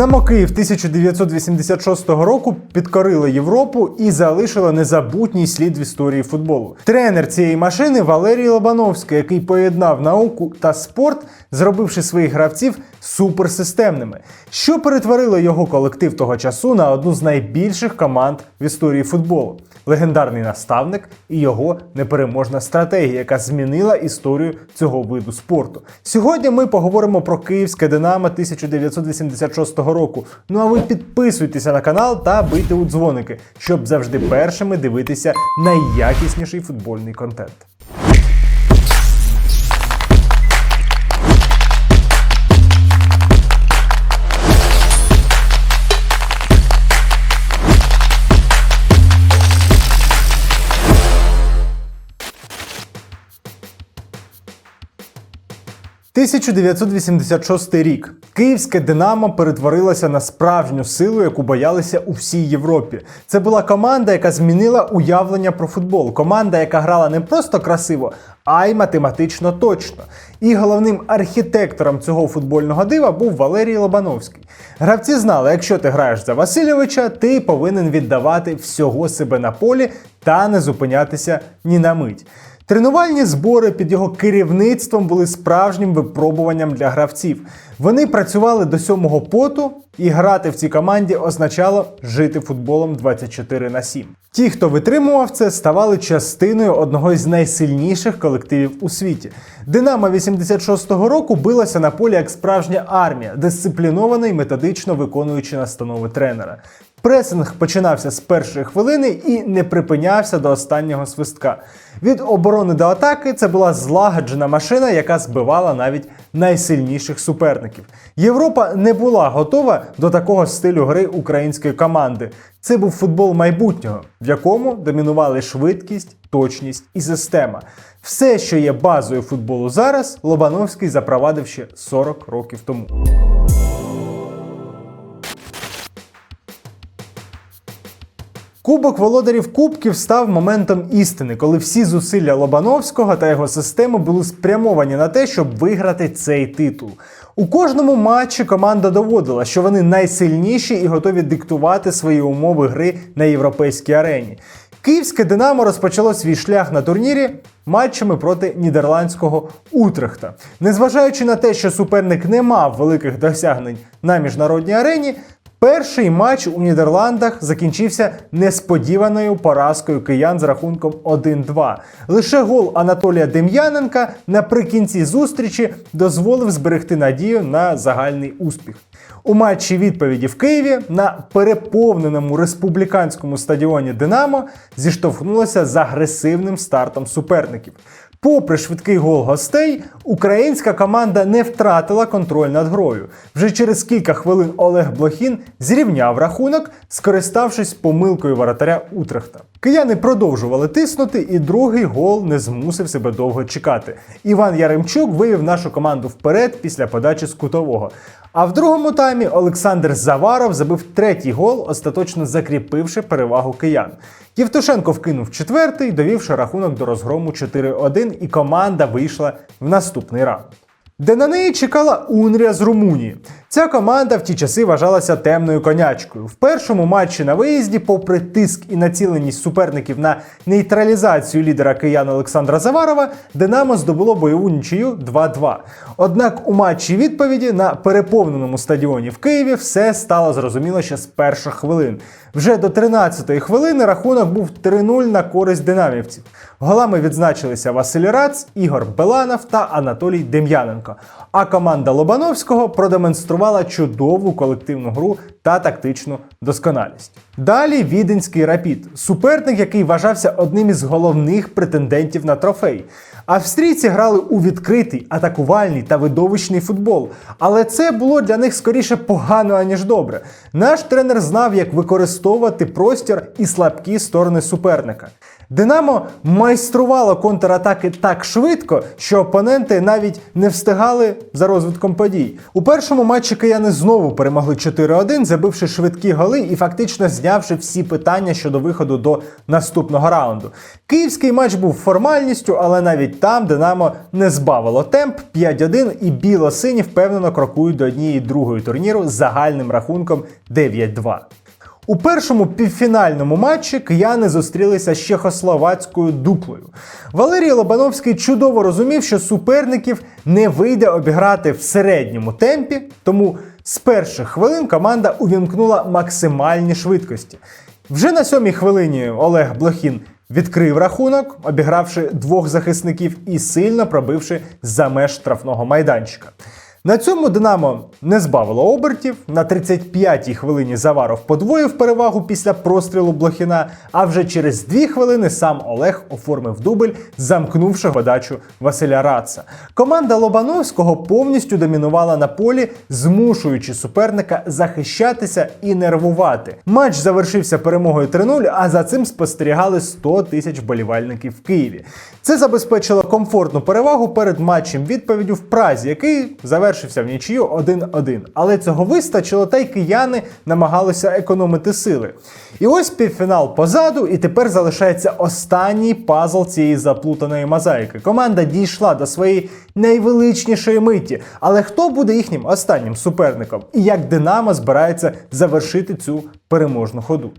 Динамо Київ 1986 року підкорили Європу і залишили незабутній слід в історії футболу. Тренер цієї машини Валерій Лобановський, який поєднав науку та спорт, зробивши своїх гравців суперсистемними, що перетворило його колектив того часу на одну з найбільших команд в історії футболу. Легендарний наставник і його непереможна стратегія, яка змінила історію цього виду спорту. Сьогодні ми поговоримо про київське Динамо 1986 року. Ну а ви підписуйтеся на канал та бийте у дзвоники, щоб завжди першими дивитися найякісніший футбольний контент. «1986 рік київське Динамо перетворилося на справжню силу, яку боялися у всій Європі. Це була команда, яка змінила уявлення про футбол. Команда, яка грала не просто красиво, а й математично точно. І головним архітектором цього футбольного дива був Валерій Лобановський. Гравці знали, якщо ти граєш за Васильовича, ти повинен віддавати всього себе на полі та не зупинятися ні на мить. Тренувальні збори під його керівництвом були справжнім випробуванням для гравців. Вони працювали до сьомого поту, і грати в цій команді означало жити футболом 24 на 7. Ті, хто витримував це, ставали частиною одного з найсильніших колективів у світі. Динамо 86-го року билася на полі як справжня армія, дисциплінована і методично виконуючи настанови тренера. Пресинг починався з першої хвилини і не припинявся до останнього свистка. Від оборони до атаки це була злагоджена машина, яка збивала навіть найсильніших суперників. Європа не була готова до такого стилю гри української команди. Це був футбол майбутнього, в якому домінували швидкість, точність і система. Все, що є базою футболу зараз, Лобановський запровадив ще 40 років тому. Кубок володарів Кубків став моментом істини, коли всі зусилля Лобановського та його системи були спрямовані на те, щоб виграти цей титул. У кожному матчі команда доводила, що вони найсильніші і готові диктувати свої умови гри на європейській арені. Київське Динамо розпочало свій шлях на турнірі матчами проти нідерландського Утрехта. Незважаючи на те, що суперник не мав великих досягнень на міжнародній арені, Перший матч у Нідерландах закінчився несподіваною поразкою киян з рахунком 1-2. Лише гол Анатолія Дем'яненка наприкінці зустрічі дозволив зберегти надію на загальний успіх. У матчі відповіді в Києві на переповненому республіканському стадіоні Динамо зіштовхнулося з агресивним стартом суперників. Попри швидкий гол гостей, українська команда не втратила контроль над грою. Вже через кілька хвилин Олег Блохін зрівняв рахунок, скориставшись помилкою воротаря Утрехта. Кияни продовжували тиснути, і другий гол не змусив себе довго чекати. Іван Яремчук вивів нашу команду вперед після подачі з кутового. А в другому таймі Олександр Заваров забив третій гол, остаточно закріпивши перевагу киян. Євтушенко вкинув четвертий, довівши рахунок до розгрому 4-1, і команда вийшла в наступний раунд. Де на неї чекала Унрія з Румунії. Ця команда в ті часи вважалася темною конячкою. В першому матчі на виїзді, попри тиск і націленість суперників на нейтралізацію лідера киян Олександра Заварова, Динамо здобуло бойову нічию 2-2. Однак у матчі відповіді на переповненому стадіоні в Києві все стало зрозуміло ще з перших хвилин. Вже до 13-ї хвилини рахунок був 3-0 на користь динамівців. Голами відзначилися Василь Рац, Ігор Беланов та Анатолій Дем'яненко. А команда Лобановського продемонструвала чудову колективну гру та тактичну досконалість. Далі віденський рапід, суперник, який вважався одним із головних претендентів на трофей. Австрійці грали у відкритий, атакувальний та видовищний футбол, але це було для них скоріше погано, аніж добре. Наш тренер знав, як використовувати простір і слабкі сторони суперника. Динамо майструвало контратаки так швидко, що опоненти навіть не встигали за розвитком подій. У першому матчі кияни знову перемогли 4-1, забивши швидкі голи і фактично знявши всі питання щодо виходу до наступного раунду. Київський матч був формальністю, але навіть там Динамо не збавило темп 5-1 і біло-сині впевнено крокують до однієї другої турніру з загальним рахунком 9-2. У першому півфінальному матчі кияни зустрілися з чехословацькою дуплею. Валерій Лобановський чудово розумів, що суперників не вийде обіграти в середньому темпі, тому з перших хвилин команда увімкнула максимальні швидкості. Вже на сьомій хвилині Олег Блохін відкрив рахунок, обігравши двох захисників і сильно пробивши за меж штрафного майданчика. На цьому Динамо не збавило обертів. На 35-й хвилині Заваров подвоїв перевагу після прострілу Блохіна. А вже через дві хвилини сам Олег оформив дубль, замкнувши подачу Василя Раца. Команда Лобановського повністю домінувала на полі, змушуючи суперника захищатися і нервувати. Матч завершився перемогою 3-0, а за цим спостерігали 100 тисяч вболівальників в Києві. Це забезпечило комфортну перевагу перед матчем відповіддю в Празі, який завершився в нічию 1-1. Але цього вистачило, та й кияни намагалися економити сили. І ось півфінал позаду, і тепер залишається останній пазл цієї заплутаної мозаїки. Команда дійшла до своєї найвеличнішої миті. Але хто буде їхнім останнім суперником? І як Динамо збирається завершити цю переможну ходу?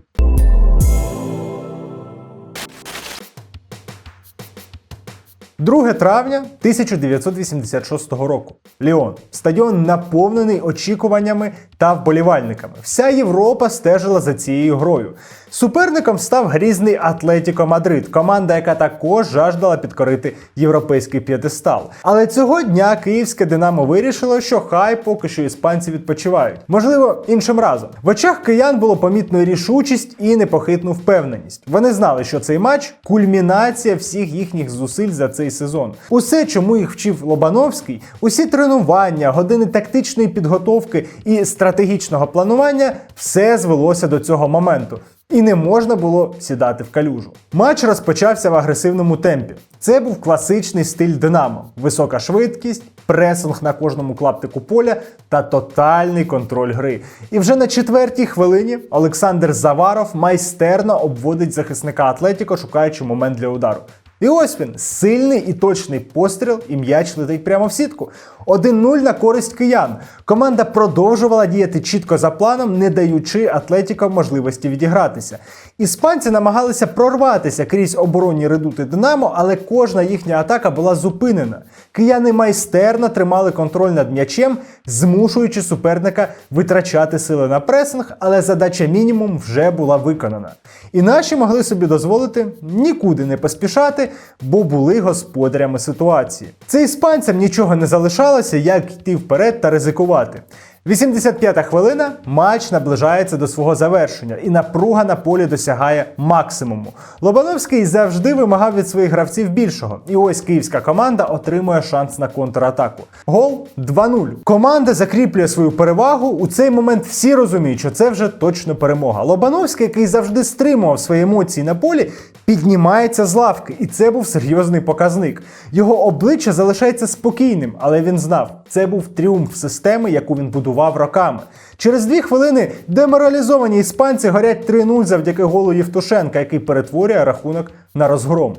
Друге травня 1986 року. Ліон. Стадіон наповнений очікуваннями та вболівальниками. Вся Європа стежила за цією грою. Суперником став грізний Атлетіко Мадрид, команда, яка також жаждала підкорити європейський п'єдестал. Але цього дня київське Динамо вирішило, що хай поки що іспанці відпочивають. Можливо, іншим разом. В очах киян було помітно рішучість і непохитну впевненість. Вони знали, що цей матч кульмінація всіх їхніх зусиль за цей сезон. Усе, чому їх вчив Лобановський, усі тренування, години тактичної підготовки і стратегічного планування, все звелося до цього моменту. І не можна було сідати в калюжу. Матч розпочався в агресивному темпі. Це був класичний стиль Динамо: висока швидкість, пресинг на кожному клаптику поля та тотальний контроль гри. І вже на четвертій хвилині Олександр Заваров майстерно обводить захисника Атлетіко, шукаючи момент для удару. І ось він сильний і точний постріл, і м'яч летить прямо в сітку. 1-0 на користь киян. Команда продовжувала діяти чітко за планом, не даючи Атлетіко можливості відігратися. Іспанці намагалися прорватися крізь оборонні редути Динамо, але кожна їхня атака була зупинена. Кияни майстерно тримали контроль над м'ячем, змушуючи суперника витрачати сили на пресинг, але задача мінімум вже була виконана. І наші могли собі дозволити нікуди не поспішати, бо були господарями ситуації. Це іспанцям нічого не залишалося, як йти вперед та ризикувати. 85-та хвилина матч наближається до свого завершення, і напруга на полі досягає максимуму. Лобановський завжди вимагав від своїх гравців більшого. І ось київська команда отримує шанс на контратаку. Гол 2-0. Команда закріплює свою перевагу. У цей момент всі розуміють, що це вже точно перемога. Лобановський, який завжди стримував свої емоції на полі, піднімається з лавки, і це був серйозний показник. Його обличчя залишається спокійним, але він знав, це був тріумф системи, яку він будував роками. Через дві хвилини деморалізовані іспанці горять 3-0 завдяки голу Євтушенка, який перетворює рахунок на розгром.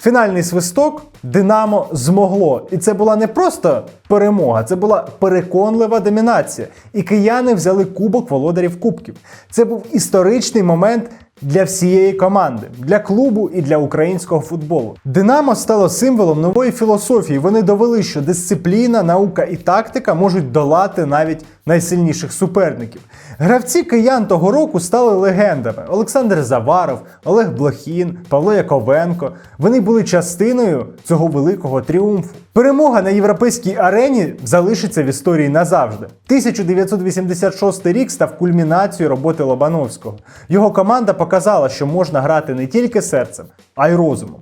Фінальний свисток Динамо змогло. І це була не просто перемога, це була переконлива домінація. І кияни взяли кубок володарів кубків. Це був історичний момент для всієї команди, для клубу і для українського футболу. Динамо стало символом нової філософії. Вони довели, що дисципліна, наука і тактика можуть долати навіть найсильніших суперників. Гравці киян того року стали легендами: Олександр Заваров, Олег Блохін, Павло Яковенко. Вони були частиною цього великого тріумфу. Перемога на європейській арені залишиться в історії назавжди. 1986 рік став кульмінацією роботи Лобановського. Його команда показала, що можна грати не тільки серцем, а й розумом.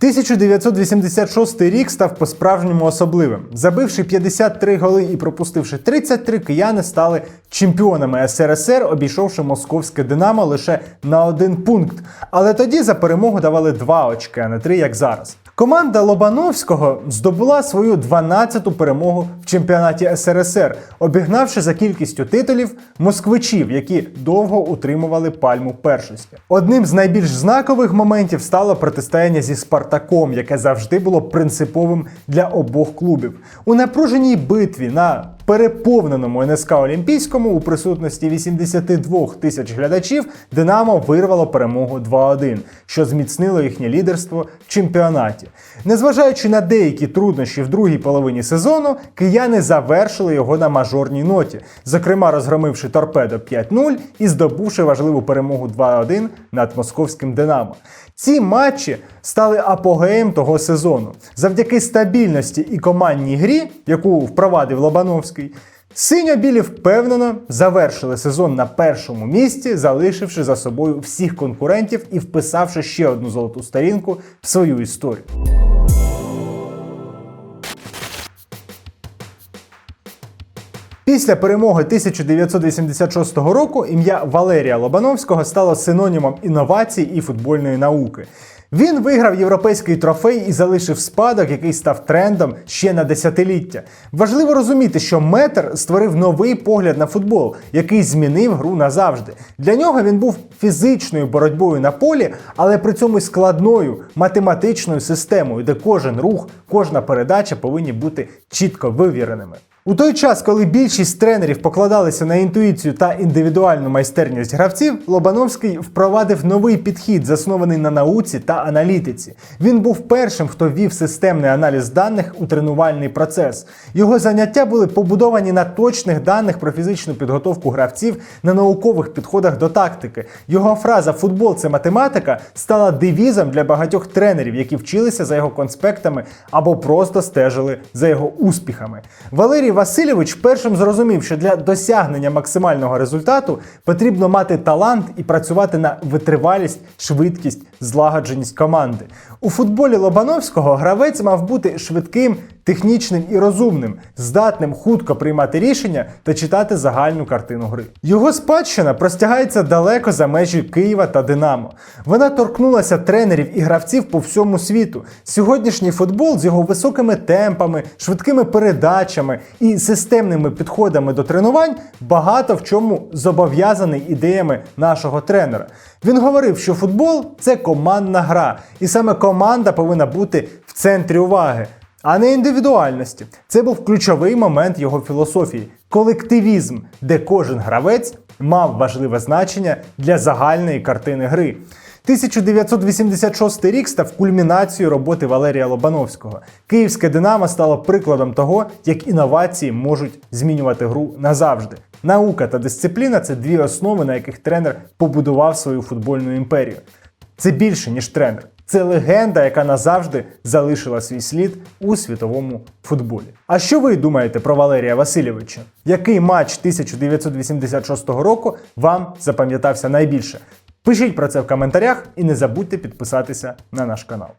1986 рік став по-справжньому особливим. Забивши 53 голи і пропустивши 33, кияни стали чемпіонами СРСР, обійшовши московське Динамо лише на один пункт. Але тоді за перемогу давали 2 очки, а не 3, як зараз. Команда Лобановського здобула свою 12-ту перемогу в чемпіонаті СРСР, обігнавши за кількістю титулів москвичів, які довго утримували пальму першості. Одним з найбільш знакових моментів стало протистояння зі Спартаком, яке завжди було принциповим для обох клубів. У напруженій битві на переповненому НСК Олімпійському у присутності 82 тисяч глядачів Динамо вирвало перемогу 2-1, що зміцнило їхнє лідерство в чемпіонаті. Незважаючи на деякі труднощі в другій половині сезону, кияни завершили його на мажорній ноті, зокрема розгромивши торпедо 5-0 і здобувши важливу перемогу 2-1 над московським Динамо. Ці матчі стали апогеєм того сезону. Завдяки стабільності і командній грі, яку впровадив Лобановський, синьо-білі впевнено завершили сезон на першому місці, залишивши за собою всіх конкурентів і вписавши ще одну золоту сторінку в свою історію. Після перемоги 1986 року ім'я Валерія Лобановського стало синонімом інновацій і футбольної науки. Він виграв європейський трофей і залишив спадок, який став трендом ще на десятиліття. Важливо розуміти, що метр створив новий погляд на футбол, який змінив гру назавжди. Для нього він був фізичною боротьбою на полі, але при цьому складною математичною системою, де кожен рух, кожна передача повинні бути чітко вивіреними. У той час, коли більшість тренерів покладалися на інтуїцію та індивідуальну майстерність гравців, Лобановський впровадив новий підхід, заснований на науці та аналітиці. Він був першим, хто ввів системний аналіз даних у тренувальний процес. Його заняття були побудовані на точних даних про фізичну підготовку гравців на наукових підходах до тактики. Його фраза Футбол це математика стала девізом для багатьох тренерів, які вчилися за його конспектами або просто стежили за його успіхами. Валерій Васильович першим зрозумів, що для досягнення максимального результату потрібно мати талант і працювати на витривалість, швидкість, злагодженість команди. У футболі Лобановського гравець мав бути швидким, технічним і розумним, здатним хутко приймати рішення та читати загальну картину гри. Його спадщина простягається далеко за межі Києва та Динамо. Вона торкнулася тренерів і гравців по всьому світу. Сьогоднішній футбол з його високими темпами, швидкими передачами і системними підходами до тренувань багато в чому зобов'язаний ідеями нашого тренера. Він говорив, що футбол це командна гра, і саме команда повинна бути в центрі уваги а не індивідуальності. Це був ключовий момент його філософії колективізм, де кожен гравець мав важливе значення для загальної картини гри. 1986 рік став кульмінацією роботи Валерія Лобановського. Київське Динамо стало прикладом того, як інновації можуть змінювати гру назавжди. Наука та дисципліна це дві основи, на яких тренер побудував свою футбольну імперію. Це більше, ніж тренер. Це легенда, яка назавжди залишила свій слід у світовому футболі. А що ви думаєте про Валерія Васильовича? Який матч 1986 року вам запам'ятався найбільше? Пишіть про це в коментарях і не забудьте підписатися на наш канал.